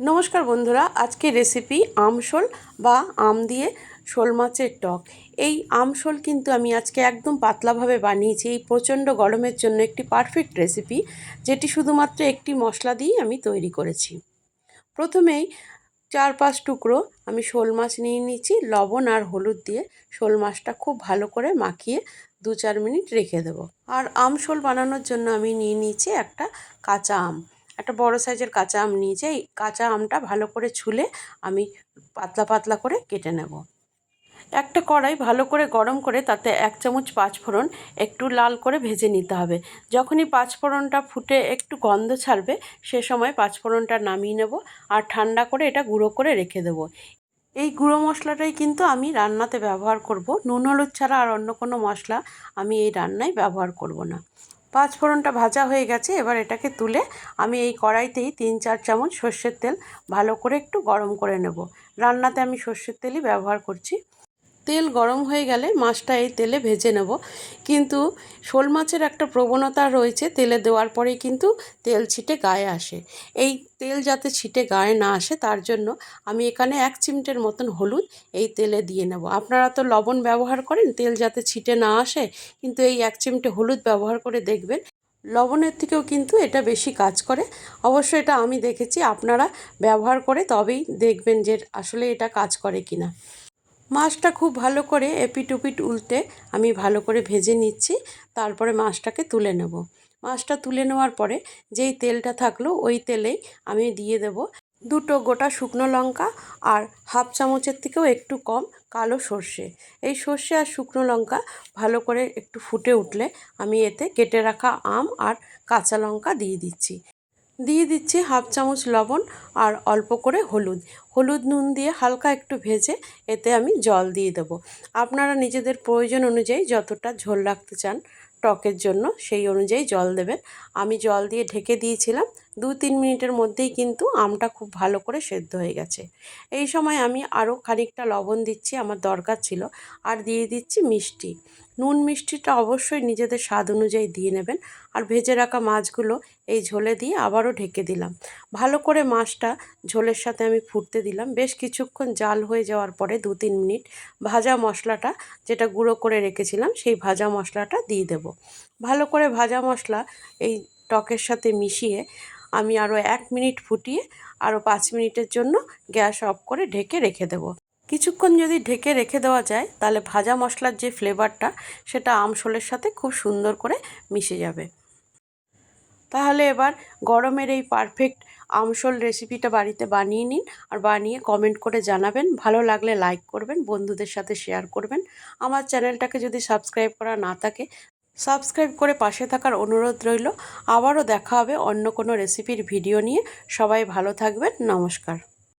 নমস্কার বন্ধুরা, আজকে রেসিপি আমশোল বা আম দিয়ে শোল মাছের টক। এই আমশোল কিন্তু আমি আজকে একদম পাতলাভাবে বানিয়েছি। এই প্রচণ্ড গরমের জন্য একটি পারফেক্ট রেসিপি যেটি শুধুমাত্র একটি মশলা দিয়েই আমি তৈরি করেছি। প্রথমেই চার পাঁচ টুকরো আমি শোল মাছ নিয়ে নিয়েছি, লবণ আর হলুদ দিয়ে শোল মাছটা খুব ভালো করে মাখিয়ে দু চার মিনিট রেখে দেবো। আর আমশোল বানানোর জন্য আমি নিয়ে নিয়েছি একটা কাঁচা আম। একটা বড় সাইজের কাঁচা আম নিয়েছি এই কাঁচা আমটা ভালো করে ছুলে আমি পাতলা পাতলা করে কেটে নেব। একটা কড়াই ভালো করে গরম করে তাতে এক চামচ পাঁচফোড়ন একটু লাল করে ভেজে নিতে হবে। যখনই পাঁচফোড়নটা ফুটে একটু গন্ধ ছাড়বে, সে সময় পাঁচফোড়নটা নামিয়ে নেব আর ঠান্ডা করে এটা গুঁড়ো করে রেখে দেবো। এই গুঁড়ো মশলাটাই কিন্তু আমি রান্নাতে ব্যবহার করব। নুন, হলুদ ছাড়া আর অন্য কোনো মশলা আমি এই রান্নায় ব্যবহার করব না। পাঁচ ফোড়নটা ভাজা হয়ে গেছে, এবার এটাকে তুলে আমি এই কড়াইতেই তিন চার চামচ সর্ষের তেল ভালো করে একটু গরম করে নেব। রান্নাতে আমি সর্ষের তেলই ব্যবহার করছি। তেল গরম হয়ে গেলে মাছটা এই তেলে ভেজে নেব। কিন্তু শোল মাছের একটা প্রবণতা রয়েছে তেলে দেওয়ার পরেই কিন্তু তেল ছিটে গায়ে আসে। এই তেল যাতে ছিটে গায়ে না আসে তার জন্য আমি এখানে এক চিমটের মতন হলুদ এই তেলে দিয়ে নেব। আপনারা তো লবণ ব্যবহার করেন, তেল যাতে ছিটে না আসে, কিন্তু এই এক চিমটে হলুদ ব্যবহার করে দেখবেন। লবণের থেকেও কিন্তু এটা বেশি কাজ করে। অবশ্য এটা আমি দেখেছি, আপনারা ব্যবহার করে তবেই দেখবেন যে আসলে এটা কাজ করে কিনা। মাছটা খুব ভালো করে এপিট উপিট উল্টে আমি ভালো করে ভেজে নিচ্ছি, তারপরে মাছটাকে তুলে নেব। মাছটা তুলে নেওয়ার পরে যেই তেলটা থাকল ওই তেলেই আমি দিয়ে দেব দুটো গোটা শুকনো লঙ্কা আর হাফ চামচের থেকেও একটু কম কালো সর্ষে। এই সর্ষে আর শুকনো লঙ্কা ভালো করে একটু ফুটে উঠলে আমি এতে কেটে রাখা আম আর কাঁচা লঙ্কা দিয়ে দিচ্ছি। দিয়ে দিচ্ছি হাফ চামচ লবণ আর অল্প করে হলুদ। হলুদ নুন দিয়ে হালকা একটু ভেজে এতে আমি জল দিয়ে দেবো। আপনারা নিজেদের প্রয়োজন অনুযায়ী যতটা ঝোল রাখতে চান টকের জন্য সেই অনুযায়ী জল দেবেন। আমি জল দিয়ে ঢেকে দিয়েছিলাম। দু তিন মিনিটের মধ্যেই কিন্তু আমটা খুব ভালো করে সেদ্ধ হয়ে গেছে। এই সময় আমি আরও খানিকটা লবণ দিচ্ছি, আমার দরকার ছিল, আর দিয়ে দিচ্ছি মিষ্টি। নুন মিষ্টিটা অবশ্যই নিজেদের স্বাদ অনুযায়ী দিয়ে নেবেন। আর ভেজে রাখা মাছগুলো এই ঝোলে দিয়ে আবারও ঢেকে দিলাম। ভালো করে মাছটা ঝোলের সাথে আমি ফুটতে দিলাম। বেশ কিছুক্ষণ জাল হয়ে যাওয়ার পরে দু তিন মিনিট ভাজা মশলাটা যেটা গুঁড়ো করে রেখেছিলাম, সেই ভাজা মশলাটা দিয়ে দেব। ভালো করে ভাজা মশলা এই টকের সাথে মিশিয়ে আমি আরও এক মিনিট ফুটিয়ে আরও পাঁচ মিনিটের জন্য গ্যাস অফ করে ঢেকে রেখে দেবো। কিছুক্ষণ যদি ঢেকে রেখে দেওয়া যায়, তাহলে ভাজা মশলার যে ফ্লেভারটা, সেটা আমশোলের সাথে খুব সুন্দর করে মিশে যাবে। তাহলে এবার গরমের এই পারফেক্ট আমশোল রেসিপিটা বাড়িতে বানিয়ে নিন আর বানিয়ে কমেন্ট করে জানাবেন। ভালো লাগলে লাইক করবেন, বন্ধুদের সাথে শেয়ার করবেন। আমার চ্যানেলটাকে যদি সাবস্ক্রাইব করা না থাকে, সাবস্ক্রাইব করে পাশে থাকার অনুরোধ রইল। আবারও দেখা হবে অন্য কোনো রেসিপির ভিডিও নিয়ে। সবাই ভালো থাকবেন। নমস্কার।